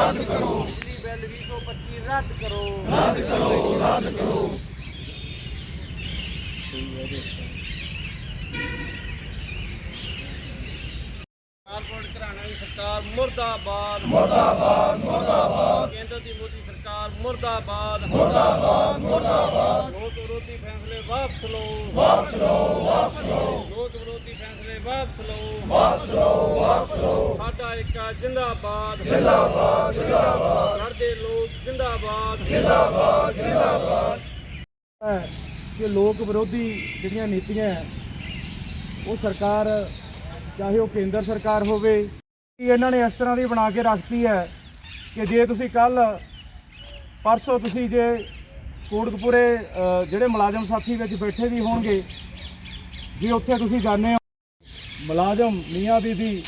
ਰੱਦ ਕਰੋ। ਬਿਜਲੀ ਬਿੱਲ 225 ਰੱਦ ਕਰੋ। ਰੱਦ ਕਰੋ ਰੱਦ ਕਰੋ ਕਾਰਪੋਰੇਟ ਘਰਾਣਾ ਦੀ ਸਰਕਾਰ ਮੁਰਦਾਬਾਦ ਮੁਰਦਾਬਾਦ ਮੁਰਦਾਬਾਦ ਕੇਂਦਰ ਦੀ ਮੋਦੀ ਮੁਰਦਾਬਾਦ। ਮੁਰਦਾਬਾਦ ਮੁਰਦਾਬਾਦ। ਲੋਕ ਵਿਰੋਧੀ ਫੈਸਲੇ ਵਾਪਸ ਲਓ। ਵਾਪਸ ਲਓ ਵਾਪਸ ਲਓ। ਲੋਕ ਵਿਰੋਧੀ ਫੈਸਲੇ ਵਾਪਸ ਲਓ। ਵਾਪਸ ਲਓ ਵਾਪਸ ਲਓ। ਸਾਡਾ ਏਕਾ ਜਿੰਦਾਬਾਦ। ਜਿੰਦਾਬਾਦ ਜਿੰਦਾਬਾਦ। ਕਰਦੇ ਲੋਕ ਜਿੰਦਾਬਾਦ। ਜਿੰਦਾਬਾਦ ਜਿੰਦਾਬਾਦ। ਕਿ ਲੋਕ ਵਿਰੋਧੀ ਜਿਹੜੀਆਂ ਨੀਤੀਆਂ ਹੈ, ਉਹ ਸਰਕਾਰ ਚਾਹੇ ਉਹ ਕੇਂਦਰ ਸਰਕਾਰ ਹੋਵੇ ਇਹਨਾਂ ਨੇ ਇਸ ਤਰ੍ਹਾਂ ਦੀ ਬਣਾ ਕੇ ਰੱਖਤੀ ਹੈ ਕਿ ਜੇ ਤੁਸੀਂ ਕੱਲ ਪਰਸੋਂ ਤੁਸੀਂ ਜੇ ਕੋਟਕਪੂਰੇ ਜਿਹੜੇ ਮੁਲਾਜ਼ਮ ਸਾਥੀ ਵਿੱਚ ਬੈਠੇ ਵੀ ਹੋਣਗੇ ਜੇ ਉੱਥੇ ਤੁਸੀਂ ਜਾਂਦੇ ਹੋ ਮੁਲਾਜ਼ਮ ਮੀਆਂ ਬੀਬੀ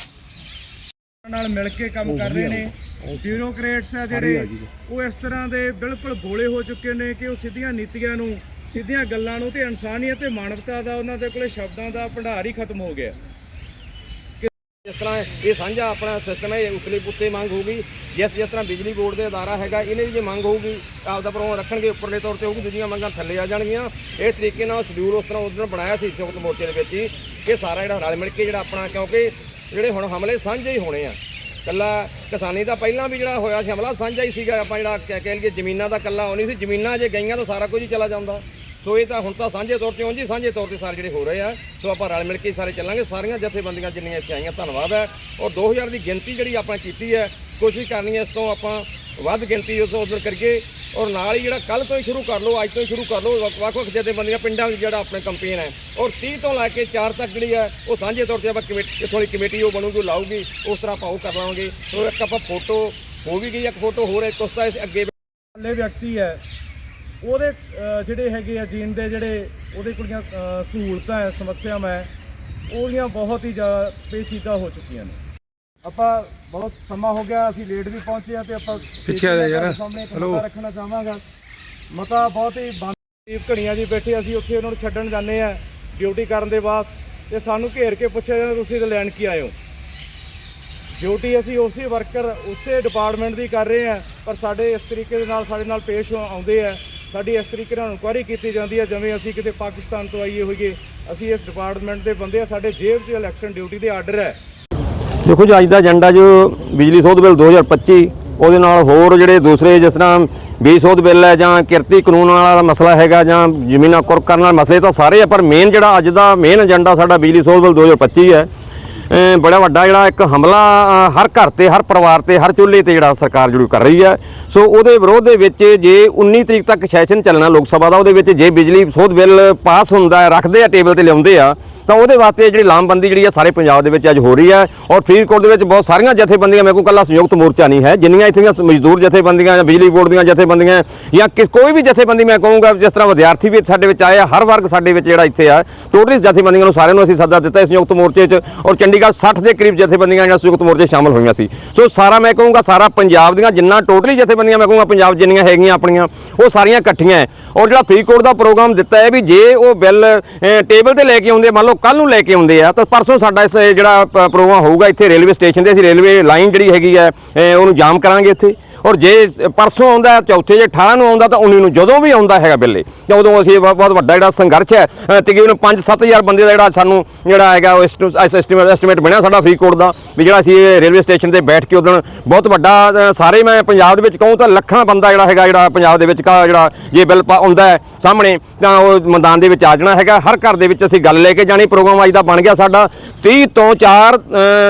ਨਾਲ ਮਿਲ ਕੇ ਕੰਮ ਕਰ ਰਹੇ ਨੇ ਬਿਊਰੋਕਰੇਟਸ ਆ ਜਿਹੜੇ ਉਹ ਇਸ ਤਰ੍ਹਾਂ ਦੇ ਬਿਲਕੁਲ ਗੋਲੇ ਹੋ ਚੁੱਕੇ ਨੇ ਕਿ ਉਹ ਸਿੱਧੀਆਂ ਨੀਤੀਆਂ ਨੂੰ ਸਿੱਧੀਆਂ ਗੱਲਾਂ ਨੂੰ ਤੇ ਇਨਸਾਨੀਅਤ ਤੇ ਮਾਨਵਤਾ ਦਾ ਉਹਨਾਂ ਦੇ ਕੋਲੇ ਸ਼ਬਦਾਂ ਦਾ ਭੰਡਾਰ ਹੀ ਖਤਮ ਹੋ ਗਿਆ। ਜਿਸ ਤਰ੍ਹਾਂ ਇਹ ਸਾਂਝਾ ਆਪਣਾ ਸਿਸਟਮ ਹੈ, ਇਹ ਉਤਲੇ ਪੁੱਤੇ ਮੰਗ ਹੋਊਗੀ। ਜਿਸ ਜਿਸ ਤਰ੍ਹਾਂ ਬਿਜਲੀ ਬੋਰਡ ਦੇ ਅਦਾਰਾ ਹੈਗਾ, ਇਹਨੇ ਵੀ ਜੇ ਮੰਗ ਹੋਊਗੀ, ਆਪਦਾ ਪ੍ਰੋਗਰਾਮ ਰੱਖਣਗੇ, ਉੱਪਰਲੇ ਤੌਰ ਤੇ ਹੋਊਗੀ, ਦੂਜੀਆਂ ਮੰਗਾਂ ਥੱਲੇ ਆ ਜਾਣਗੀਆਂ। ਇਸ ਤਰੀਕੇ ਨਾਲ ਸ਼ਡਿਊਲ ਉਸ ਤਰ੍ਹਾਂ ਉਦੋਂ ਬਣਾਇਆ ਸੀ ਸੰਯੁਕਤ ਮੋਰਚੇ ਦੇ ਵਿੱਚ ਹੀ। ਇਹ ਸਾਰਾ ਜਿਹੜਾ ਰਲ ਮਿਲ ਕੇ ਜਿਹੜਾ ਆਪਣਾ, ਕਿਉਂਕਿ ਜਿਹੜੇ ਹੁਣ ਹਮਲੇ ਸਾਂਝੇ ਹੀ ਹੋਣੇ ਆ। ਕੱਲਾ ਕਿਸਾਨੀ ਦਾ ਪਹਿਲਾਂ ਵੀ ਜਿਹੜਾ ਹੋਇਆ ਸੀ ਹਮਲਾ, ਸਾਂਝਾ ਹੀ ਸੀਗਾ। ਆਪਾਂ ਜਿਹੜਾ ਕਹਿ ਕਹਿ ਲਈਏ ਜ਼ਮੀਨਾਂ ਦਾ ਕੱਲਾ ਹੋਣੀ ਸੀ। ਜ਼ਮੀਨਾਂ ਜੇ ਗਈਆਂ ਤਾਂ ਸਾਰਾ ਕੁਝ ਹੀ ਚਲਾ ਜਾਂਦਾ। ਸੋ ਇਹ ਤਾਂ ਹੁਣ ਤਾਂ ਸਾਂਝੇ ਤੌਰ ਤੇ ਉਂਝ ਸਾਂਝੇ ਤੌਰ ਤੇ ਸਾਰੇ ਜਿਹੜੇ ਹੋ ਰਹੇ ਆ। ਸੋ ਆਪਾਂ ਰਲ ਮਿਲ ਕੇ ਸਾਰੇ ਚੱਲਾਂਗੇ। ਸਾਰੀਆਂ ਜਥੇਬੰਦੀਆਂ ਜਿੰਨੀਆਂ ਇੱਥੇ ਆਈਆਂ, ਧੰਨਵਾਦ ਹੈ। ਔਰ 2000 ਦੀ ਗਿਣਤੀ ਜਿਹੜੀ ਆਪਾਂ ਕੀਤੀ ਹੈ, ਕੋਸ਼ਿਸ਼ ਕਰਨੀ ਹੈ, ਇਸ ਤੋਂ ਆਪਾਂ ਵੱਧ ਗਿਣਤੀ ਉਸ ਉਧਰ ਕਰੀਏ। ਔਰ ਨਾਲ ਹੀ ਜਿਹੜਾ ਕੱਲ ਤੋਂ ਹੀ ਸ਼ੁਰੂ ਕਰ ਲਓ, ਅੱਜ ਤੋਂ ਹੀ ਸ਼ੁਰੂ ਕਰ ਲਓ, ਵੱਖ- ਵੱਖ ਵੱਖ ਜਥੇਬੰਦੀਆਂ, ਪਿੰਡਾਂ ਵਿੱਚ ਜਿਹੜਾ ਆਪਣੇ ਕੰਪੇਨ ਹੈ। ਔਰ 30 ਤੋਂ ਲੈ ਕੇ 4 ਤੱਕ ਜਿਹੜੀ ਹੈ, ਉਹ ਸਾਂਝੇ ਤੌਰ ਤੇ ਆਪਾਂ ਕਮੇਟੀ ਥੋੜੀ ਕਮੇਟੀ ਉਹ ਬਣੂਗੀ, ਉਹ ਲਾਊਗੀ। ਉਸ ਤਰ੍ਹਾਂ ਆਪਾਂ ਉਹ ਕਰ ਲਵਾਂਗੇ। ਔਰ ਇੱਕ ਆਪਾਂ ਫੋਟੋ ਹੋ ਵੀ ਗਈ, ਇੱਕ ਫੋਟੋ ਹੋਰ ਇੱਕ ਉਸ ਤਾਂ ਇਸ ਅੱਗੇ ਇਕੱਲੇ ਵਿਅਕਤੀ ਹੈ ਉਹਦੇ ਜਿਹੜੇ ਹੈਗੇ ਆ ਜੀਣ ਦੇ ਜਿਹੜੇ ਉਹਦੇ ਕੋਲੀਆਂ ਅ, ਸਹੂਲਤਾਂ ਹੈ ਸਮੱਸਿਆਵਾਂ ਹੈ ਉਹਦੀਆਂ ਬਹੁਤ ਹੀ ਜ਼ਿਆਦਾ ਪੇਚੀਦਾ ਹੋ ਚੁੱਕੀਆਂ ਨੇ। ਆਪਾਂ ਬਹੁਤ ਸਮਾਂ ਹੋ ਗਿਆ ਅਸੀਂ ਲੇਟ ਵੀ ਪਹੁੰਚੇ ਆ ਤੇ ਆਪਾਂ ਪਿੱਛੇ ਆ ਯਾਰ। ਹਲੋ ਰੱਖਣਾ ਚਾਹਾਂਗਾ। ਮਤਾ ਬਹੁਤ ਹੀ ਬੰਦ ਘੜੀਆਂ ਜੀ ਬੈਠੇ ਅਸੀਂ ਉੱਥੇ ਉਹਨਾਂ ਨੂੰ ਛੱਡਣ ਜਾਂਦੇ ਆ ਡਿਊਟੀ ਕਰਨ ਦੇ ਬਾਅਦ। ਤੇ ਸਾਨੂੰ ਘੇਰ ਕੇ ਪੁੱਛਿਆ ਜਾਂਦਾ ਤੁਸੀਂ ਤੇ ਲੈਣ ਕੀ ਆਏ ਹੋ? ਡਿਊਟੀ ਅਸੀਂ ਉਸੇ ਵਰਕਰ ਉਸੇ ਡਿਪਾਰਟਮੈਂਟ ਦੀ ਕਰ ਰਹੇ ਹਾਂ ਪਰ ਸਾਡੇ ਇਸ ਤਰੀਕੇ ਦੇ ਨਾਲ ਸਾਡੇ ਨਾਲ ਪੇਸ਼ ਆਉਂਦੇ ਆ। ਸਾਡੀ ਇਸ ਤਰੀਕੇ ਨਾਲ ਇਨਕੁਆਇਰੀ ਕੀਤੀ ਜਾਂਦੀ ਹੈ, ਜਿਵੇਂ ਅਸੀਂ ਕਿਤੇ ਪਾਕਿਸਤਾਨ ਤੋਂ ਆਈਏ ਹੋਈਏ, ਅਸੀਂ ਇਸ ਡਿਪਾਰਟਮੈਂਟ ਦੇ ਬੰਦੇ ਆ, ਸਾਡੇ ਜੇਬ 'ਚ ਇਲੈਕਸ਼ਨ ਡਿਊਟੀ ਦੇ ਆਰਡਰ ਹੈ। ਦੇਖੋ ਜੀ, ਅੱਜ ਦਾ ਏਜੰਡਾ ਜੋ ਬਿਜਲੀ ਸੋਧ ਬਿੱਲ 2025 ਉਹਦੇ ਨਾਲ ਹੋਰ ਜਿਹੜੇ ਦੂਸਰੇ ਜਿਸ ਤਰ੍ਹਾਂ ਬੀਜ ਸੋਧ ਬਿੱਲ ਹੈ ਜਾਂ ਕਿਰਤੀ ਕਾਨੂੰਨ ਵਾਲਾ ਮਸਲਾ ਹੈਗਾ ਜਾਂ ਜ਼ਮੀਨਾਂ ਕੁਰਕ ਕਰਨ ਵਾਲੇ ਮਸਲੇ ਤਾਂ ਸਾਰੇ ਆ, ਪਰ ਮੇਨ ਜਿਹੜਾ ਅੱਜ ਦਾ ਮੇਨ ਏਜੰਡਾ ਸਾਡਾ ਬਿਜਲੀ ਸੋਧ ਬਿੱਲ 2025 ਹੈ ਬੜਾ ਵੱਡਾ ਜਿਹੜਾ ਇੱਕ ਹਮਲਾ ਹਰ ਘਰ ਤੇ, ਹਰ ਪਰਿਵਾਰ ਤੇ, ਹਰ ਚੁੱਲ੍ਹੇ ਤੇ ਜਿਹੜਾ ਸਰਕਾਰ ਜਿਹੜੀ ਕਰ ਰਹੀ ਹੈ। ਸੋ ਉਹਦੇ ਵਿਰੋਧ ਦੇ ਵਿੱਚ ਜੇ 19 ਤਰੀਕ ਤੱਕ ਸੈਸ਼ਨ ਚੱਲਣਾ ਲੋਕ ਸਭਾ ਦਾ, ਉਹਦੇ ਵਿੱਚ ਜੇ ਬਿਜਲੀ ਸੋਧ ਬਿੱਲ ਪਾਸ ਹੁੰਦਾ ਰੱਖਦੇ ਆ, ਟੇਬਲ ਤੇ ਲਿਆਉਂਦੇ ਆ, ਤਾਂ ਉਹਦੇ ਵਾਸਤੇ ਜਿਹੜੀ ਲਾਮਬੰਦੀ ਜਿਹੜੀ ਆ ਸਾਰੇ ਪੰਜਾਬ ਦੇ ਵਿੱਚ ਅੱਜ ਹੋ ਰਹੀ ਹੈ। ਔਰ ਫਰੀਦਕੋਟ ਦੇ ਵਿੱਚ ਬਹੁਤ ਸਾਰੀਆਂ ਜਥੇਬੰਦੀਆਂ, ਮੇਰੇ ਕੋਲ ਕੱਲਾ ਸੰਯੁਕਤ ਮੋਰਚਾ ਨਹੀਂ ਹੈ, ਜਿੰਨੀਆਂ ਇੱਥੇ ਦੀਆਂ ਮਜ਼ਦੂਰ ਜਥੇਬੰਦੀਆਂ ਜਾਂ ਬਿਜਲੀ ਬੋਰਡ ਦੀਆਂ ਜਥੇਬੰਦੀਆਂ ਜਾਂ ਕਿਸ, ਕੋਈ ਵੀ ਜਥੇਬੰਦੀ ਮੈਂ ਕਹੂੰਗਾ, ਜਿਸ ਤਰ੍ਹਾਂ ਵਿਦਿਆਰਥੀ ਵੀ ਸਾਡੇ ਵਿੱਚ ਆਏ ਆ, ਹਰ ਵਰਗ ਸਾਡੇ ਵਿੱਚ ਜਿਹੜਾ ਇੱਥੇ ਆ, ਟੋਟਲੀ ਜਥੇਬੰਦੀਆਂ ਨੂੰ ਸਾਰਿਆਂ ਨੂੰ ਅਸੀਂ ਸੱਦਾ ਦਿੱਤਾ ਇਸ ਸੰਯੁਕਤ ਮੋਰਚੇ 'ਚ। ਔਰ ਚੰਡੀਗੜ੍ਹ 60 ਦੇ ਕਰੀਬ ਜਥੇਬੰਦੀਆਂ ਜਿਹੜਾ ਸੰਯੁਕਤ ਮੋਰਚੇ 'ਚ ਸ਼ਾਮਲ ਹੋਈਆਂ ਸੀ। ਸੋ ਸਾਰਾ ਮੈਂ ਕਹੂੰਗਾ, ਸਾਰਾ ਪੰਜਾਬ ਦੀਆਂ ਜਿੰਨਾ ਟੋਟਲੀ ਜਥੇਬੰਦੀਆਂ ਮੈਂ ਕਹੂੰਗਾ, ਪੰਜਾਬ ਜਿੰਨੀਆਂ ਹੈਗੀਆਂ ਆਪਣੀਆਂ, ਉਹ ਸਾਰੀਆਂ ਇਕੱਠੀਆਂ ਹੈ ਔਰ ਜਿਹੜਾ ਫਰੀਦਕੋਟ ਦਾ ਪ੍ਰੋਗਰਾਮ ਦਿੱਤਾ ਹੈ ਵੀ ਜੇ ਉਹ ਬਿੱਲ ਟੇਬਲ ਤੇ ਲੈ ਕੇ ਆਉਂਦੇ, ਮੰਨ ਲਓ ਕੱਲ ਨੂੰ ਲੈ ਕੇ ਆਉਂਦੇ ਆ, ਤਾਂ ਪਰਸੋਂ ਸਾਡਾ ਇਸ ਜਿਹੜਾ ਪ੍ਰੋਗਰਾਮ ਹੋਊਗਾ, ਇੱਥੇ ਰੇਲਵੇ ਸਟੇਸ਼ਨ ਤੇ ਅਸੀਂ ਰੇਲਵੇ ਲਾਈਨ ਜਿਹੜੀ ਹੈਗੀ ਹੈ ਉਹਨੂੰ ਜਾਮ ਕਰਾਂਗੇ ਇੱਥੇ। ਔਰ ਜੇ ਪਰਸੋਂ ਆਉਂਦਾ ਚੌਥੇ ਜੇ 18 ਨੂੰ ਆਉਂਦਾ ਤਾਂ 19 ਨੂੰ ਜਦੋਂ ਵੀ ਆਉਂਦਾ ਹੈਗਾ ਬਿੱਲੇ ਤਾਂ ਉਦੋਂ ਅਸੀਂ ਬਹੁਤ ਵੱਡਾ ਜਿਹੜਾ ਸੰਘਰਸ਼ ਹੈ ਅ, ਤਕਰੀਬਨ 5-7000 ਬੰਦੇ ਦਾ ਜਿਹੜਾ ਸਾਨੂੰ ਜਿਹੜਾ ਹੈਗਾ ਉਹ ਐਸਟੀਮੇਟ ਐਸਟੀਮੇਟ ਬਣਿਆ ਸਾਡਾ ਫਰੀਦਕੋਟ ਦਾ ਵੀ ਜਿਹੜਾ ਅਸੀਂ ਰੇਲਵੇ ਸਟੇਸ਼ਨ ਤੇ ਬੈਠ ਕੇ ਉਦੋਂ ਬਹੁਤ ਵੱਡਾ ਸਾਰੇ ਮੈਂ ਪੰਜਾਬ ਦੇ ਵਿੱਚ ਕਹੂੰ ਤਾਂ ਲੱਖਾਂ ਬੰਦਾ ਜਿਹੜਾ ਹੈਗਾ ਜਿਹੜਾ ਪੰਜਾਬ ਦੇ ਵਿੱਚ ਕਾ ਜਿਹੜਾ ਜੇ ਬਿੱਲ ਪਾ- ਆਉਂਦਾ ਹੈ ਸਾਹਮਣੇ ਤਾਂ ਉਹ ਮੈਦਾਨ ਦੇ ਵਿੱਚ ਆ ਜਾਣਾ ਹੈਗਾ। ਹਰ ਘਰ ਦੇ ਵਿੱਚ ਅਸੀਂ ਗੱਲ ਲੈ ਕੇ ਜਾਣੀ ਪ੍ਰੋਗਰਾਮ ਅੱਜ ਦਾ ਬਣ ਗਿਆ ਸਾਡਾ। 30 ਤੋਂ 4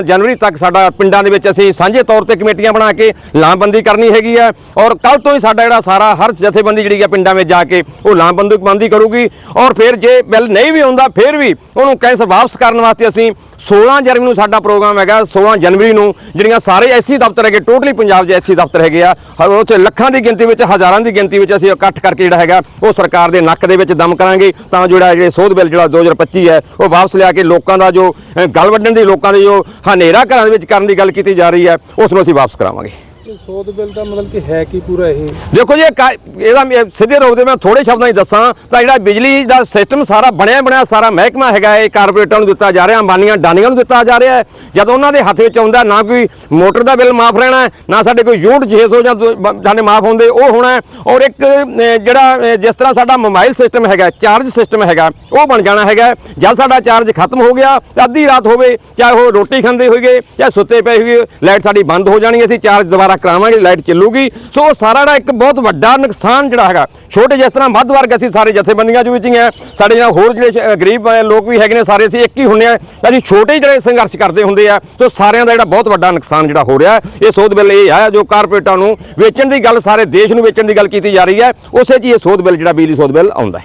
ਜਨਵਰੀ ਤੱਕ ਸਾਡਾ ਪਿੰਡਾਂ ਦੇ ਵਿੱਚ ਅਸੀਂ ਸਾਂਝੇ ਤੌਰ ਤੇ ਕਮੇਟੀਆਂ ਬਣਾ ਕੇ ਲਾਮਬੰਦੀ ਕਰਨੀ ਹੈਗੀ ਹੈ ਔਰ ਕੱਲ ਤੋਂ ਹੀ ਸਾਡਾ ਜਿਹੜਾ ਸਾਰਾ ਹਰ ਜਥੇਬੰਦੀ ਜਿਹੜੀ ਹੈ ਪਿੰਡਾਂ ਵਿੱਚ ਜਾ ਕੇ ਉਹ ਲਾਮਬੰਦੀ ਬੰਦੀ ਕਰੂਗੀ। ਔਰ ਫਿਰ ਜੇ ਬਿੱਲ ਨਹੀਂ ਵੀ ਆਉਂਦਾ, ਫਿਰ ਵੀ ਉਹਨੂੰ ਕੈਂਸਰ ਵਾਪਸ ਕਰਨ ਵਾਸਤੇ ਅਸੀਂ 16 ਜਨਵਰੀ ਨੂੰ ਸਾਡਾ ਪ੍ਰੋਗਰਾਮ ਹੈਗਾ 16 ਜਨਵਰੀ ਨੂੰ ਜਿਹੜੀਆਂ ਸਾਰੇ ਐਸਸੀ ਦਫ਼ਤਰ ਹੈਗੇ, ਟੋਟਲੀ ਪੰਜਾਬ 'ਚ ਐਸਸੀ ਦਫ਼ਤਰ ਹੈਗੇ ਆ ਉਹ 'ਚ ਲੱਖਾਂ ਦੀ ਗਿਣਤੀ ਵਿੱਚ, ਹਜ਼ਾਰਾਂ ਦੀ ਗਿਣਤੀ ਵਿੱਚ ਅਸੀਂ ਇਕੱਠ ਕਰਕੇ ਜਿਹੜਾ ਹੈਗਾ, ਉਹ ਸਰਕਾਰ ਦੇ ਨੱਕ ਦੇ ਵਿੱਚ ਦਮ ਕਰਾਂਗੇ। ਤਾਂ ਜਿਹੜਾ ਜਿਹੜੇ ਸੋਧ ਬਿੱਲ ਜਿਹੜਾ 2025 ਹੈ, ਉਹ ਵਾਪਸ ਲਿਆ ਕੇ ਲੋਕਾਂ ਦਾ ਜੋ ਗੱਲ ਵੱਢਣ ਦੀ ਲੋਕਾਂ ਦੇ ਜੋ ਹਨੇਰਾ ਘਰਾਂ ਦੇ ਵਿੱਚ ਕਰਨ ਦੀ ਗੱਲ ਕੀਤੀ ਜਾ ਰਹੀ ਹੈ, ਉਸ ਨੂੰ ਅਸੀਂ ਵਾਪਸ ਕਰਾਵਾਂਗੇ। ਕਿ ਸੋਧ ਬਿੱਲ ਦਾ ਮਤਲਬ ਕਿ ਹੈ ਕੀ ਪੂਰਾ ਇਹ? ਦੇਖੋ ਜੀ ਇਹ ਕਾ- ਇਹਦਾ ਮੈਂ ਸਿੱਧੇ ਰੂਪ ਦੇ ਮੈਂ ਥੋੜੇ ਸ਼ਬਦਾਂ 'ਚ ਦੱਸਾਂ। ਤਾਂ ਜਿਹੜਾ ਬਿਜਲੀ ਦਾ ਸਿਸਟਮ ਸਾਰਾ ਬਣਿਆ ਬਣਿਆ ਸਾਰਾ ਮਹਿਕਮਾ ਹੈਗਾ ਇਹ ਕਾਰਪੋਰੇਟਾਂ ਨੂੰ ਦਿੱਤਾ ਜਾ ਰਿਹਾ ਅੰਬਾਨੀਆਂ ਡਾਨੀਆਂ ਨੂੰ ਦਿੱਤਾ ਜਾ ਰਿਹਾ ਹੈ। ਜਦ ਉਹਨਾਂ ਦੇ ਹੱਥ ਵਿੱਚ ਆਉਂਦਾ ਨਾ ਕੋਈ ਮੋਟਰ ਦਾ ਬਿੱਲ ਮਾਫ ਰਹਿਣਾ ਹੈ, ਨਾ ਸਾਡੇ ਕੋਈ ਯੂਨਿਟ 600 ਜਾਂ ਦੋ- ਬ- ਸਾਡੇ ਮਾਫ ਹੁੰਦੇ ਉਹ ਹੋਣਾ ਹੈ। ਔਰ ਇੱਕ ਅ, ਜਿਹੜਾ ਅ, ਜਿਸ ਤਰ੍ਹਾਂ ਸਾਡਾ ਮੋਬਾਈਲ ਸਿਸਟਮ ਹੈਗਾ ਚਾਰਜ ਸਿਸਟਮ ਹੈਗਾ ਉਹ ਬਣ ਜਾਣਾ ਹੈਗਾ ਜਦ ਸਾਡਾ ਚਾਰਜ ਖਤਮ ਹੋ ਗਿਆ ਤਾਂ ਅੱਧੀ ਰਾਤ ਹੋਵੇ ਚਾਹੇ ਉਹ ਰੋਟੀ ਖਾਂਦੇ ਹੋਈਏ ਚਾਹੇ ਸੁੱਤੇ ਪਏ ਹੋਈਏ ਲਾਈਟ ਸਾਡੀ ਬੰਦ ਹੋ ਜਾਣੀ ਅਸੀਂ ਚਾਰਜ ਦੁਬਾਰਾ ਕਰਾਵਾਂਗੇ ਲਾਈਟ ਚੱਲੂਗੀ। ਸੋ ਉਹ ਸਾਰਾ ਜਿਹੜਾ ਇੱਕ ਬਹੁਤ ਵੱਡਾ ਨੁਕਸਾਨ ਜਿਹੜਾ ਹੈਗਾ ਛੋਟੇ ਜਿਸ ਤਰ੍ਹਾਂ ਵੱਧ ਵਰਗ ਅਸੀਂ ਸਾਰੇ ਜਥੇਬੰਦੀਆਂ ਚ ਵਿੱਚ ਹੀ ਹੈ ਸਾਡੇ ਜਿਹੜਾ ਹੋਰ ਜਿਹੜੇ ਗਰੀਬ ਲੋਕ ਵੀ ਹੈਗੇ ਨੇ ਸਾਰੇ ਅਸੀਂ ਇੱਕ ਹੀ ਹੁੰਨੇ ਆ ਅਸੀਂ ਛੋਟੇ ਜਿਹੜੇ ਸੰਘਰਸ਼ ਕਰਦੇ ਹੁੰਦੇ ਆ ਸੋ ਸਾਰਿਆਂ ਦਾ ਜਿਹੜਾ ਬਹੁਤ ਵੱਡਾ ਨੁਕਸਾਨ ਜਿਹੜਾ ਹੋ ਰਿਹਾ ਇਹ ਸੋਧ ਬਿੱਲ ਇਹ ਹੈ ਜੋ ਕਾਰਪੋਰੇਟਾਂ ਨੂੰ ਵੇਚਣ ਦੀ ਗੱਲ ਸਾਰੇ ਦੇਸ਼ ਨੂੰ ਵੇਚਣ ਦੀ ਗੱਲ ਕੀਤੀ ਜਾ ਰਹੀ ਹੈ। ਉਸੇ 'ਚ ਹੀ ਇਹ ਸੋਧ ਬਿੱਲ ਜਿਹੜਾ ਬਿਜਲੀ ਸੋਧ ਬਿੱਲ ਆਉਂਦਾ ਹੈ।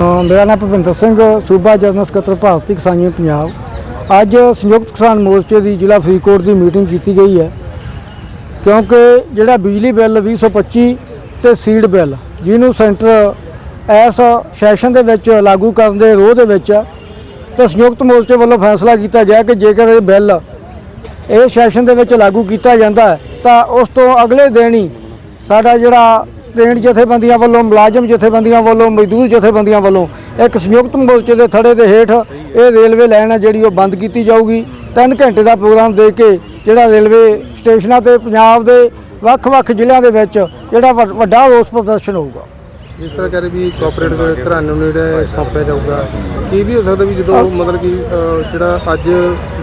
ਅ, ਮੇਰਾ ਨਾਮ ਭੁਪਿੰਦਰ ਸਿੰਘ ਸੂਬਾ ਜਨਰਲ ਸਕੱਤਰ ਭਾਰਤੀ ਕਿਸਾਨੀ ਪੰਜਾਬ। ਅੱਜ ਸੰਯੁਕਤ ਕਿਸਾਨ ਮੋਰਚੇ ਦੀ ਜ਼ਿਲ੍ਹਾ ਫਰੀਦਕੋਟ ਦੀ ਮੀਟਿੰਗ ਕੀਤੀ ਗਈ ਹੈ। ਕਿਉਂਕਿ ਜਿਹੜਾ ਬਿਜਲੀ ਬਿੱਲ 225 ਤੇ ਸੀਡ ਬਿੱਲ ਜਿਹਨੂੰ ਸੈਂਟਰ ਇਸ ਸੈਸ਼ਨ ਦੇ ਵਿੱਚ ਲਾਗੂ ਕਰਨ ਦੇ ਰੋਹ ਦੇ ਵਿੱਚ ਹੈ, ਤੇ ਸੰਯੁਕਤ ਮੋਰਚੇ ਵੱਲੋਂ ਫੈਸਲਾ ਕੀਤਾ ਗਿਆ ਕਿ ਜੇਕਰ ਇਹ ਬਿੱਲ ਇਹ ਸੈਸ਼ਨ ਦੇ ਵਿੱਚ ਲਾਗੂ ਕੀਤਾ ਜਾਂਦਾ ਤਾਂ ਉਸ ਤੋਂ ਅਗਲੇ ਦਿਨ ਹੀ ਸਾਡਾ ਜਿਹੜਾ ਟ੍ਰੇਨ ਜਥੇਬੰਦੀਆਂ ਵੱਲੋਂ, ਮੁਲਾਜ਼ਮ ਜਥੇਬੰਦੀਆਂ ਵੱਲੋਂ, ਮਜ਼ਦੂਰ ਜਥੇਬੰਦੀਆਂ ਵੱਲੋਂ ਇੱਕ ਸੰਯੁਕਤ ਮੋਰਚੇ ਦੇ ਥੜੇ ਦੇ ਹੇਠ ਇਹ ਰੇਲਵੇ ਲਾਈਨ ਹੈ ਜਿਹੜੀ ਉਹ ਬੰਦ ਕੀਤੀ ਜਾਊਗੀ। 3 ਘੰਟੇ ਦਾ ਪ੍ਰੋਗਰਾਮ ਦੇ ਕੇ ਜਿਹੜਾ ਰੇਲਵੇ ਸਟੇਸ਼ਨਾਂ ਤੇ, ਪੰਜਾਬ ਦੇ ਵੱਖ-ਵੱਖ ਜ਼ਿਲ੍ਹਿਆਂ ਦੇ ਵਿੱਚ ਜਿਹੜਾ ਵੱਡ- ਵੱਡਾ ਰੋਸ ਪ੍ਰਦਰਸ਼ਨ ਹੋਊਗਾ। ਜਿਸ ਤਰ੍ਹਾਂ ਕਰੇ ਵੀ ਕਾਰਪੋਰੇਟ ਦੇ ਘਰਾਣੇ ਨੂੰ ਜਿਹੜਾ ਸੌਂਪਿਆ ਜਾਊਗਾ। ਇਹ ਵੀ ਹੋ ਸਕਦਾ ਵੀ ਜਦੋਂ ਮਤਲਬ ਕਿ ਜਿਹੜਾ ਅੱਜ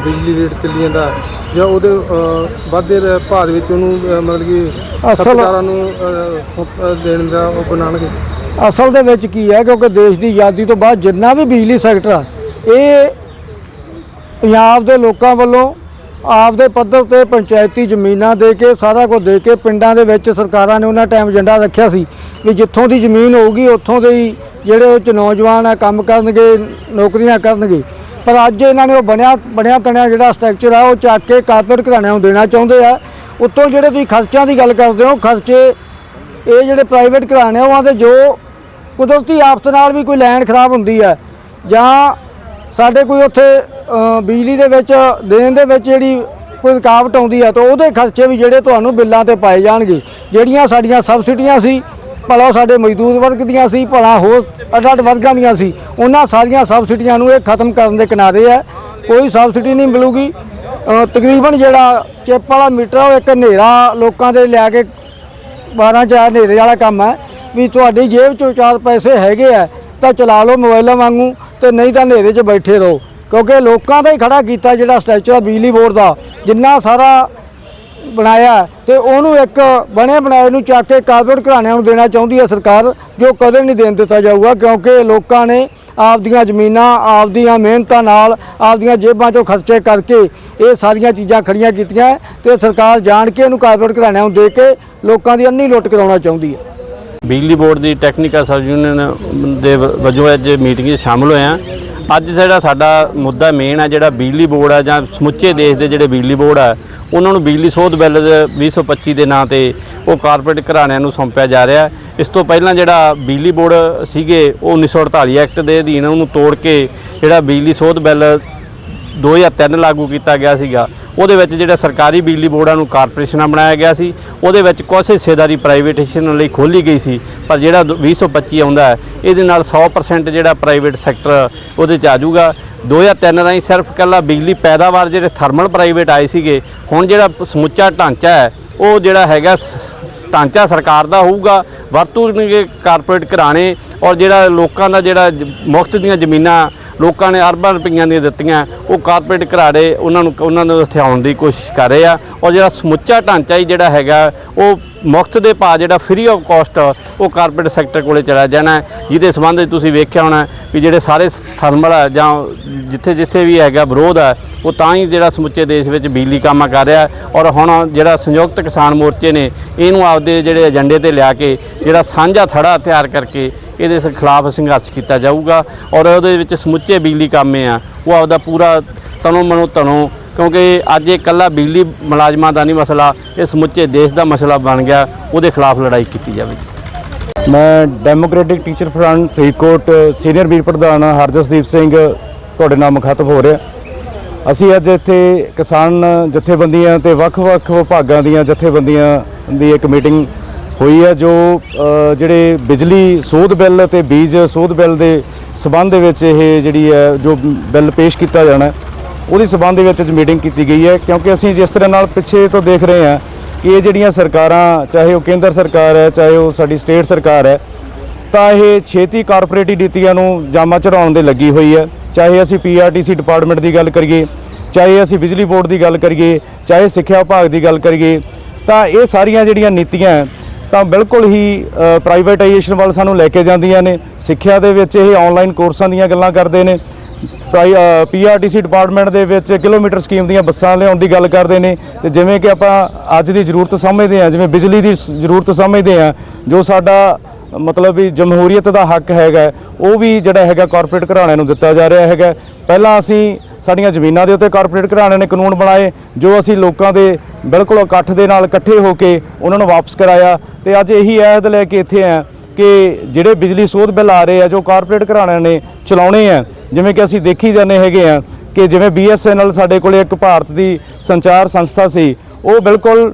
ਬਿਜਲੀ ਰੇਟ ਚੱਲੀ ਜਾਂਦਾ ਜਾਂ ਉਹਦੇ ਅਹ, ਵਾਧੇ ਦੇ ਭਾਅ ਦੇ ਵਿੱਚ ਉਹਨੂੰ ਮਤਲਬ ਕਿ ਅਸਲ- ਖਪਤਕਾਰਾਂ ਨੂੰ ਸੌਂਪ- ਦੇਣ ਦਾ ਉਹ ਬਣਾਉਣਗੇ। ਅਸਲ ਦੇ ਵਿੱਚ ਕੀ ਹੈ ਕਿਉਂਕਿ ਦੇਸ਼ ਦੀ ਆਜ਼ਾਦੀ ਤੋਂ ਬਾਅਦ ਜਿੰਨਾ ਵੀ ਬਿਜਲੀ ਸੈਕਟਰ ਆ ਇਹ ਪੰਜਾਬ ਦੇ ਲੋਕਾਂ ਵੱਲੋਂ ਆਪਦੇ ਪੱਧਰ ਤੇ ਪੰਚਾਇਤੀ ਜ਼ਮੀਨਾਂ ਦੇ ਕੇ, ਸਾਰਾ ਕੁਝ ਦੇ ਕੇ ਪਿੰਡਾਂ ਦੇ ਵਿੱਚ ਸਰਕਾਰਾਂ ਨੇ ਉਹਨਾਂ ਟਾਈਮ ਏਜੰਡਾ ਰੱਖਿਆ ਸੀ ਵੀ ਜਿੱਥੋਂ ਦੀ ਜ਼ਮੀਨ ਹੋਊਗੀ, ਉੱਥੋਂ ਦੇ ਹੀ ਜਿਹੜੇ ਉਹ ਚ ਨੌਜਵਾਨ ਆ, ਕੰਮ ਕਰਨਗੇ, ਨੌਕਰੀਆਂ ਕਰਨਗੇ। ਪਰ ਅੱਜ ਇਹਨਾਂ ਨੇ ਉਹ ਬਣਿਆ ਬਣਿਆ ਤਣਿਆ ਜਿਹੜਾ ਸਟਰਕਚਰ ਆ, ਉਹ ਚੱਕ ਕੇ ਕਾਰਪੋਰੇਟ ਘਰਾਣਿਆਂ ਨੂੰ ਦੇਣਾ ਚਾਹੁੰਦੇ ਆ। ਉੱਤੋਂ ਜਿਹੜੇ ਤੁਸੀਂ ਖਰਚਿਆਂ ਦੀ ਗੱਲ ਕਰਦੇ ਹੋ, ਖਰਚੇ ਇਹ ਜਿਹੜੇ ਪ੍ਰਾਈਵੇਟ ਘਰਾਣੇ ਉਹਨਾਂ ਦੇ ਜੋ ਕੁਦਰਤੀ ਆਫਤ ਨਾਲ ਵੀ ਕੋਈ ਲੈਂਡ ਖਰਾਬ ਹੁੰਦੀ ਹੈ ਜਾਂ ਸਾਡੇ ਕੋਈ ਉੱਥੇ ਬਿਜਲੀ ਦੇ ਵਿੱਚ, ਦੇਣ ਦੇ ਵਿੱਚ ਜਿਹੜੀ ਕੋਈ ਰੁਕਾਵਟ ਆਉਂਦੀ ਹੈ ਤਾਂ ਉਹਦੇ ਖਰਚੇ ਵੀ ਜਿਹੜੇ ਤੁਹਾਨੂੰ ਬਿੱਲਾਂ ਤੇ ਪਾਏ ਜਾਣਗੇ। ਜਿਹੜੀਆਂ ਸਾਡੀਆਂ ਸਬਸਿਡੀਆਂ ਸੀ, ਭਲਾ ਉਹ ਸਾਡੇ ਮਜ਼ਦੂਰ ਵਰਗ ਦੀਆਂ ਸੀ, ਭਲਾ ਹੋਰ ਅੱਡ ਅੱਡ ਵਰਗਾਂ ਦੀਆਂ ਸੀ, ਉਹਨਾਂ ਸਾਰੀਆਂ ਸਬਸਿਡੀਆਂ ਨੂੰ ਇਹ ਖਤਮ ਕਰਨ ਦੇ ਕਿਨਾਰੇ ਹੈ ਕੋਈ ਸਬਸਿਡੀ ਨਹੀਂ ਮਿਲੂਗੀ। ਤਕਰੀਬਨ ਜਿਹੜਾ ਚਿੱਪ ਵਾਲਾ ਮੀਟਰ ਉਹ ਇੱਕ ਹਨੇਰਾ ਲੋਕਾਂ ਦੇ ਲਿਆ ਕੇ 12 ਚਾਰ ਹਨੇਰੇ ਵਾਲਾ ਕੰਮ ਹੈ ਵੀ ਤੁਹਾਡੀ ਜੇਬ ਚੋਂ ਚਾਰ ਪੈਸੇ ਹੈਗੇ ਆ, ਤਾਂ ਚਲਾ ਲਓ ਮੋਬਾਈਲਾਂ ਵਾਂਗੂ। ਤੇ ਨਹੀਂ ਤਾਂ ਹਨੇਰੇ 'ਚ ਬੈਠੇ ਰਹੋ, ਕਿਉਂਕਿ ਲੋਕਾਂ ਦਾ ਹੀ ਖੜਾ ਕੀਤਾ ਜਿਹੜਾ ਸਟ੍ਰਕਚਰ ਬਿਜਲੀ ਬੋਰਡ ਦਾ, ਜਿੰਨਾ ਸਾਰਾ ਬਣਾਇਆ ਤੇ ਉਹਨੂੰ ਇੱਕ ਬਣੇ ਬਣਾਏ ਨੂੰ ਚੱਕ ਕੇ ਕਾਰਪੋਰੇਟ ਘਰਾਣਿਆਂ ਨੂੰ ਦੇਣਾ ਚਾਹੁੰਦੀ ਹੈ ਸਰਕਾਰ, ਜੋ ਕਦੇ ਨਹੀਂ ਦੇਣ ਦਿੱਤਾ ਜਾਊਗਾ, ਕਿਉਂਕਿ ਲੋਕਾਂ ਨੇ ਆਪਦੀਆਂ ਜ਼ਮੀਨਾਂ, ਆਪਦੀਆਂ ਮਿਹਨਤਾਂ ਨਾਲ ਆਪਦੀਆਂ ਜੇਬਾਂ ਚੋਂ ਖਰਚੇ ਕਰਕੇ ਇਹ ਸਾਰੀਆਂ ਚੀਜ਼ਾਂ ਖੜੀਆਂ ਕੀਤੀਆਂ ਹੈ, ਤੇ ਸਰਕਾਰ ਜਾਣ ਕੇ ਇਹਨੂੰ ਕਾਰਪੋਰੇਟ ਘਰਾਣਿਆਂ ਨੂੰ ਦੇ ਕੇ ਲੋਕਾਂ ਦੀ ਅੰਨੀ ਲੁੱਟ ਕਰਾਉਣਾ ਚਾਹੁੰਦੀ ਹੈ। ਬਿਜਲੀ ਬੋਰਡ ਦੀ ਟੈਕਨੀਕਲ ਸਬ ਯੂਨੀਅਨ ਦੇ ਵ- ਵਜੋਂ ਅੱਜ ਮੀਟਿੰਗ 'ਚ ਸ਼ਾਮਲ ਹੋਏ ਆ ਅੱਜ ਜਿਹੜਾ ਸਾਡਾ ਮੁੱਦਾ ਮੇਨ ਹੈ ਜਿਹੜਾ ਬਿਜਲੀ ਬੋਰਡ ਹੈ ਜਾਂ ਸਮੁੱਚੇ ਦੇਸ਼ ਦੇ ਜਿਹੜੇ ਬਿਜਲੀ ਬੋਰਡ ਹੈ ਉਹਨਾਂ ਨੂੰ ਬਿਜਲੀ ਸੋਧ ਬਿੱਲ ਦੇ 2025 ਦੇ ਨਾਂ ਤੇ ਉਹ ਕਾਰਪੋਰੇਟ ਘਰਾਣਿਆਂ ਨੂੰ ਸੌਂਪਿਆ ਜਾ ਰਿਹਾ। ਇਸ ਤੋਂ ਪਹਿਲਾਂ ਜਿਹੜਾ ਬਿਜਲੀ ਬੋਰਡ ਸੀਗੇ, ਉਹ 1948 ਐਕਟ ਦੇ ਅਧੀਨ ਉਹਨੂੰ ਤੋੜ ਕੇ ਜਿਹੜਾ ਬਿਜਲੀ ਸੋਧ ਬਿੱਲ 2003 ਲਾਗੂ ਕੀਤਾ ਗਿਆ ਸੀਗਾ। ਉਹਦੇ ਵਿੱਚ ਜਿਹੜਾ ਸਰਕਾਰੀ ਬਿਜਲੀ ਬੋਰਡਾਂ ਨੂੰ ਕਾਰਪੋਰੇਸ਼ਨਾਂ ਬਣਾਇਆ ਗਿਆ ਸੀ, ਉਹਦੇ ਵਿੱਚ ਕੁਝ ਹਿੱਸੇਦਾਰੀ ਪ੍ਰਾਈਵੇਟੇਸ਼ਨ ਲਈ ਖੋਲੀ ਗਈ ਸੀ, ਪਰ ਜਿਹੜਾ ਦ- 2025 ਆਉਂਦਾ ਹੈ, ਇਹਦੇ ਨਾਲ 100% ਜਿਹੜਾ ਪ੍ਰਾਈਵੇਟ ਸੈਕਟਰ ਉਹਦੇ ਚ ਆ ਜਾਊਗਾ। 2003 ਰਾਹੀਂ ਸਿਰਫ ਕੱਲਾ ਬਿਜਲੀ ਪੈਦਾਵਾਰ ਜਿਹੜੇ ਥਰਮਲ ਪ੍ਰਾਈਵੇਟ ਆਏ ਸੀਗੇ, ਹੁਣ ਜਿਹੜਾ ਸਮੁੱਚਾ ਢਾਂਚਾ ਹੈ, ਉਹ ਜਿਹੜਾ ਹੈਗਾ ਸ- ਢਾਂਚਾ ਸਰਕਾਰ ਦਾ ਹੋਊਗਾ ਵਰਤੂਗੇ ਕਾਰਪੋਰੇਟ ਘਰਾਣੇ ਔਰ ਜਿਹੜਾ ਲੋਕਾਂ ਦਾ ਜਿਹੜਾ ਮੁਫਤ ਦੀਆਂ ਜ਼ਮੀਨਾਂ ਲੋਕਾਂ ਨੇ ਅਰਬਾਂ ਰੁਪਈਆਂ ਦੀਆਂ ਦਿੱਤੀਆਂ, ਉਹ ਕਾਰਪੋਰੇਟ ਘਰਾੜੇ ਉਹਨਾਂ ਨੂੰ ਉਹਨਾਂ ਨੂੰ ਹਥਿਆਉਣ ਦੀ ਕੋਸ਼ਿਸ਼ ਕਰ ਰਹੇ ਆ। ਔਰ ਜਿਹੜਾ ਸਮੁੱਚਾ ਢਾਂਚਾ ਹੀ ਜਿਹੜਾ ਹੈਗਾ, ਉਹ ਮੁਫਤ ਦੇ ਭਾਅ ਜਿਹੜਾ ਫ੍ਰੀ ਆਫ ਕਾਸਟ ਉਹ ਕਾਰਪੋਰੇਟ ਸੈਕਟਰ ਕੋਲੇ ਚਲਾ ਜਾਣਾ ਜਿਹਦੇ ਸੰਬੰਧ ਵਿੱਚ ਤੁਸੀਂ ਵੇਖਿਆ ਹੋਣਾ ਵੀ ਜਿਹੜੇ ਸਾਰੇ ਥਰਮਲ ਆ ਜਾਂ ਜਿੱਥੇ ਜਿੱਥੇ ਵੀ ਹੈਗਾ ਵਿਰੋਧ ਹੈ ਉਹ ਤਾਂ ਹੀ ਜਿਹੜਾ ਸਮੁੱਚੇ ਦੇਸ਼ ਵਿੱਚ ਬਿਜਲੀ ਕੰਮ ਕਰ ਰਿਹਾ ਔਰ ਹੁਣ ਜਿਹੜਾ ਸੰਯੁਕਤ ਕਿਸਾਨ ਮੋਰਚੇ ਨੇ, ਇਹਨੂੰ ਆਪਦੇ ਜਿਹੜੇ ਏਜੰਡੇ ਤੇ ਲਿਆ ਕੇ, ਜਿਹੜਾ ਸਾਂਝਾ ਥੜਾ ਤਿਆਰ ਕਰਕੇ ਇਹਦੇ ਖਿਲਾਫ ਸੰਘਰਸ਼ ਕੀਤਾ ਜਾਊਗਾ ਔਰ ਉਹਦੇ ਵਿੱਚ ਸਮੁੱਚੇ ਬਿਜਲੀ ਕਾਮੇ ਆ, ਉਹ ਆਪਦਾ ਪੂਰਾ ਤਨੋਂ ਮਨੋਂ ਤਨੋਂ, ਕਿਉਂਕਿ ਅੱਜ ਇਹ ਇਕੱਲਾ ਬਿਜਲੀ ਮੁਲਾਜ਼ਮਾਂ ਦਾ ਨਹੀਂ ਮਸਲਾ, ਇਹ ਸਮੁੱਚੇ ਦੇਸ਼ ਦਾ ਮਸਲਾ ਬਣ ਗਿਆ, ਉਹਦੇ ਖਿਲਾਫ ਲੜਾਈ ਕੀਤੀ ਜਾਵੇਗੀ ਮੈਂ democratic teacher front Faridkot senior ਵੀਰ ਪ੍ਰਧਾਨ ਹਰਜਸਦੀਪ ਸਿੰਘ, ਤੁਹਾਡੇ ਨਾਲ ਮੁਖਾਤਬ ਹੋ ਰਿਹਾ। ਅਸੀਂ ਅੱਜ ਇੱਥੇ ਕਿਸਾਨ ਜਥੇਬੰਦੀਆਂ ਤੇ ਵੱਖ-ਵੱਖ ਵਿਭਾਗਾਂ ਦੀਆਂ ਜਥੇਬੰਦੀਆਂ ਦੀ ਇੱਕ ਮੀਟਿੰਗ ਹੋਈ ਹੈ ਜੋ ਜਿਹੜੇ ਬਿਜਲੀ ਸੋਧ ਬਿੱਲ ਤੇ ਬੀਜ ਸੋਧ ਬਿੱਲ ਦੇ ਸਬੰਧ ਦੇ ਵਿੱਚ ਇਹ ਜਿਹੜੀ ਹੈ ਜੋ ਬਿੱਲ ਪੇਸ਼ ਕੀਤਾ ਜਾਣਾ ਉਹਦੇ ਉਹਦੀ ਸਬੰਧ ਦੇ ਵਿੱਚ ਅੱਜ ਮੀਟਿੰਗ ਕੀਤੀ ਗਈ ਹੈ, ਕਿਉਂਕਿ ਅਸੀਂ ਜਿਸ ਤਰ੍ਹਾਂ ਨਾਲ ਪਿੱਛੇ ਤੋਂ ਦੇਖ ਰਹੇ ਹਾਂ ਕਿ ਇਹ ਜਿਹੜੀਆਂ ਸਰਕਾਰਾਂ, ਚਾਹੇ ਉਹ ਕੇਂਦਰ ਸਰਕਾਰ ਹੈ, ਚਾਹੇ ਉਹ ਸਾਡੀ ਸਟੇਟ ਸਰਕਾਰ ਹੈ, ਤਾਂ ਇਹ ਛੇਤੀ ਕਾਰਪੋਰੇਟੀ ਨੀਤੀਆਂ ਨੂੰ ਜਾਮਾ ਚੜਾਉਣ ਦੇ ਲੱਗੀ ਹੋਈ ਹੈ। ਚਾਹੇ ਅਸੀਂ ਪੀਆਰਟੀਸੀ ਡਿਪਾਰਟਮੈਂਟ ਦੀ ਗੱਲ ਕਰੀਏ, ਚਾਹੇ ਅਸੀਂ ਬਿਜਲੀ ਬੋਰਡ ਦੀ ਗੱਲ ਕਰੀਏ, ਚਾਹੇ ਸਿੱਖਿਆ ਵਿਭਾਗ ਦੀ ਗੱਲ ਕਰੀਏ, ਤਾਂ ਇਹ ਸਾਰੀਆਂ ਜਿਹੜੀਆਂ ਨੀਤੀਆਂ ਤਾਂ ਬਿਲਕੁਲ ਹੀ ਪ੍ਰਾਈਵੇਟਾਈਜੇਸ਼ਨ ਵੱਲ ਸਾਨੂੰ ਲੈ ਕੇ ਜਾਂਦੀਆਂ ਨੇ। ਸਿੱਖਿਆ ਦੇ ਵਿੱਚ ਇਹ ਆਨਲਾਈਨ ਕੋਰਸਾਂ ਦੀਆਂ ਗੱਲਾਂ ਕਰਦੇ ਨੇ। ਪੀਆਰਟੀਸੀ ਡਿਪਾਰਟਮੈਂਟ ਦੇ ਵਿੱਚ ਕਿਲੋਮੀਟਰ ਸਕੀਮ ਦੀਆਂ ਬੱਸਾਂ ਲਿਆਉਣ ਦੀ ਗੱਲ ਕਰਦੇ ਨੇ। ਤੇ ਜਿਵੇਂ ਕਿ ਆਪਾਂ ਅੱਜ ਦੀ ਜ਼ਰੂਰਤ ਸਮਝਦੇ ਹਾਂ, ਜਿਵੇਂ ਬਿਜਲੀ ਦੀ ਜ਼ਰੂਰਤ ਸਮਝਦੇ ਹਾਂ, ਜੋ ਸਾਡਾ ਮਤਲਬ ਵੀ ਜਮਹੂਰੀਅਤ ਦਾ ਹੱਕ ਹੈਗਾ, ਉਹ ਵੀ ਜਿਹੜਾ ਹੈਗਾ ਕਾਰਪੋਰੇਟ ਘਰਾਣਿਆਂ ਨੂੰ ਦਿੱਤਾ ਜਾ ਰਿਹਾ ਹੈਗਾ। ਪਹਿਲਾਂ ਅਸੀਂ ਸਾਡੀਆਂ ਜ਼ਮੀਨਾਂ ਦੇ ਉੱਤੇ ਕਾਰਪੋਰੇਟ ਘਰਾਣਿਆਂ ਨੇ ਕਾਨੂੰਨ ਬਣਾਏ, ਜੋ ਅਸੀਂ ਲੋਕਾਂ ਦੇ ਬਿਲਕੁਲ ਇਕੱਠ ਦੇ ਨਾਲ ਇਕੱਠੇ ਹੋ ਕੇ ਉਹਨਾਂ ਨੂੰ ਵਾਪਸ ਕਰਾਇਆ। ਤੇ ਅੱਜ ਇਹੀ ਅਹਿਦ ਲੈ ਕੇ ਇੱਥੇ ਆ ਕਿ ਜਿਹੜੇ ਬਿਜਲੀ ਸੋਧ ਬਿੱਲ ਆ ਰਹੇ ਆ, ਜੋ ਕਾਰਪੋਰੇਟ ਘਰਾਣਿਆਂ ਨੇ ਚਲਾਉਣੇ ਆ, ਜਿਵੇਂ ਕਿ ਅਸੀਂ ਦੇਖੀ ਜਾਂਦੇ ਹੈਗੇ ਆ ਕਿ ਜਿਵੇਂ BSNL ਸਾਡੇ ਕੋਲੇ ਇੱਕ ਭਾਰਤ ਦੀ ਸੰਚਾਰ ਸੰਸਥਾ ਸੀ, ਉਹ ਬਿਲਕੁਲ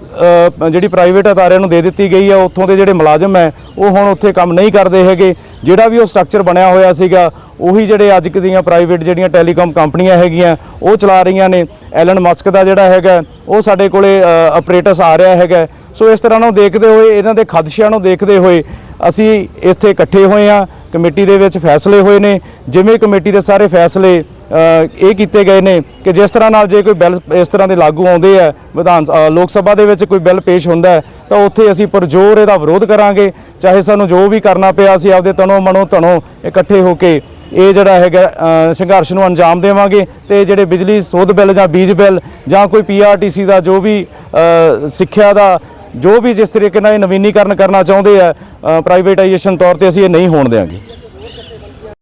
ਜਿਹੜੀ ਪ੍ਰਾਈਵੇਟ ਅਦਾਰਿਆਂ ਨੂੰ ਦੇ ਦਿੱਤੀ ਗਈ ਹੈ ਉੱਥੋਂ ਦੇ ਜਿਹੜੇ ਮੁਲਾਜ਼ਮ ਹੈ, ਉਹ ਹੁਣ ਉੱਥੇ ਕੰਮ ਨਹੀਂ ਕਰਦੇ ਹੈਗੇ। ਜਿਹੜਾ ਵੀ ਉਹ ਸਟਰਕਚਰ ਬਣਿਆ ਹੋਇਆ ਸੀਗਾ, ਉਹੀ ਜਿਹੜੇ ਅੱਜ ਦੀਆਂ ਪ੍ਰਾਈਵੇਟ ਜਿਹੜੀਆਂ ਟੈਲੀਕਾਮ ਕੰਪਨੀਆਂ ਹੈਗੀਆਂ, ਉਹ ਚਲਾ ਰਹੀਆਂ ਨੇ। ਐਲਨ ਮਸਕ ਦਾ ਜਿਹੜਾ ਹੈਗਾ, ਉਹ ਸਾਡੇ ਕੋਲੇ ਆਪਰੇਟਰਸ ਆ ਰਿਹਾ ਹੈਗਾ। ਸੋ ਇਸ ਤਰ੍ਹਾਂ ਨੂੰ ਦੇਖਦੇ ਹੋਏ, ਇਹਨਾਂ ਦੇ ਖਦਸ਼ਿਆਂ ਨੂੰ ਦੇਖਦੇ ਹੋਏ, ਅਸੀਂ ਇੱਥੇ ਇਕੱਠੇ ਹੋਏ ਆ ਕਮੇਟੀ ਦੇ ਵਿੱਚ ਫੈਸਲੇ ਹੋਏ ਨੇ ਜਿਵੇਂ ਕਮੇਟੀ ਦੇ ਸਾਰੇ ਫੈਸਲੇ ਇਹ ਕੀਤੇ ਗਏ ਨੇ ਕਿ ਜਿਸ ਤਰ੍ਹਾਂ ਨਾਲ ਜੇ ਕੋਈ ਬਿੱਲ ਇਸ ਤਰ੍ਹਾਂ ਦੇ ਲਾਗੂ ਆਉਂਦੇ ਆ ਵਿਧਾਨ ਅ, ਲੋਕ ਸਭਾ ਦੇ ਵਿੱਚ ਕੋਈ ਬਿੱਲ ਪੇਸ਼ ਹੁੰਦਾ ਤਾਂ ਉੱਥੇ ਅਸੀਂ ਪਰਜੋਰ ਇਹਦਾ ਵਿਰੋਧ ਕਰਾਂਗੇ। ਚਾਹੇ ਸਾਨੂੰ ਜੋ ਵੀ ਕਰਨਾ ਪਿਆ ਅਸੀਂ ਆਪਦੇ ਤਨੋਂ ਮਨੋਂ ਧਨੋਂ ਇਕੱਠੇ ਹੋ ਕੇ ਇਹ ਜਿਹੜਾ ਹੈਗਾ ਸੰਘਰਸ਼ ਨੂੰ ਅੰਜਾਮ ਦੇਵਾਂਗੇ ਤੇ ਜਿਹੜੇ ਬਿਜਲੀ ਸੋਧ ਬਿੱਲ ਜਾਂ ਬੀਜ ਬਿੱਲ ਜਾਂ ਕੋਈ ਪੀਆਰਟੀਸੀ ਦਾ ਜੋ ਵੀ ਸਿੱਖਿਆ ਦਾ ਜੋ ਵੀ ਜਿਸ ਤਰੀਕੇ ਨਾਲ ਇਹ ਨਵੀਨੀਕਰਨ ਕਰਨਾ ਚਾਹੁੰਦੇ ਆ ਪ੍ਰਾਈਵੇਟਾਈਜੇਸ਼ਨ ਤੌਰ ਤੇ ਅਸੀਂ ਇਹ ਨਹੀਂ ਹੋਣ ਦੇਵਾਂਗੇ